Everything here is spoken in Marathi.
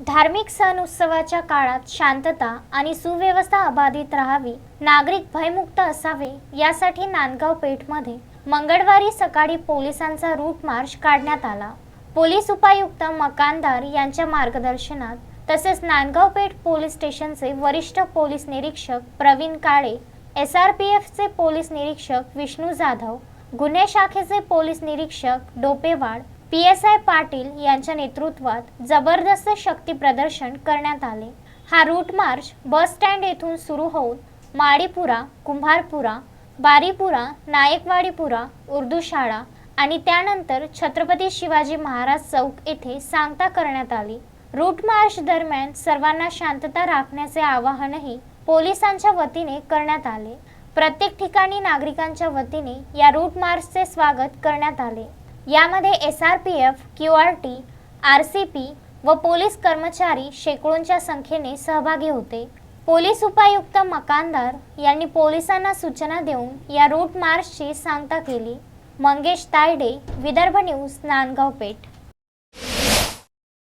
धार्मिक सण उत्सवाच्या काळात शांतता आणि सुव्यवस्था अबाधित राहावी नागरिक भयमुक्त असावे यासाठी नांदगाव पेठमध्ये मंगळवारी सकाळी पोलिसांचा रूट मार्च काढण्यात आला. पोलीस उपायुक्त मकानदार यांच्या मार्गदर्शनात तसेच नांदगाव पेठ पोलीस स्टेशनचे वरिष्ठ पोलीस निरीक्षक Pravin Kale S R P एफचे police निरीक्षक विष्णू जाधव गुन्हे शाखेचे पोलीस निरीक्षक Dopewad P S I Patil यांच्या नेतृत्वात जबरदस्त शक्ती प्रदर्शन करण्यात आले. हा रूट मार्च बस स्टँड येथून सुरू होऊन माडीपुरा कुंभारपुरा बारीपुरा नायकवाडीपुरा उर्दू शाळा आणि त्यानंतर छत्रपती शिवाजी महाराज चौक येथे सांगता करण्यात आली. रूट मार्च दरम्यान सर्वांना शांतता राखण्याचे आवाहनही पोलिसांच्या वतीने करण्यात आले. प्रत्येक ठिकाणी नागरिकांच्या वतीने या रूट मार्चचे स्वागत करण्यात आले. यामध्ये S R P F Q R T R C P व पोलीस कर्मचारी शेकडोंच्या संख्येने सहभागी होते. पोलीस उपायुक्त मकानदार यांनी पोलिसांना सूचना देऊन या रूट मार्चची सांगता केली. मंगेश तायडे विदर्भ न्यूज नांदगाव पेठ.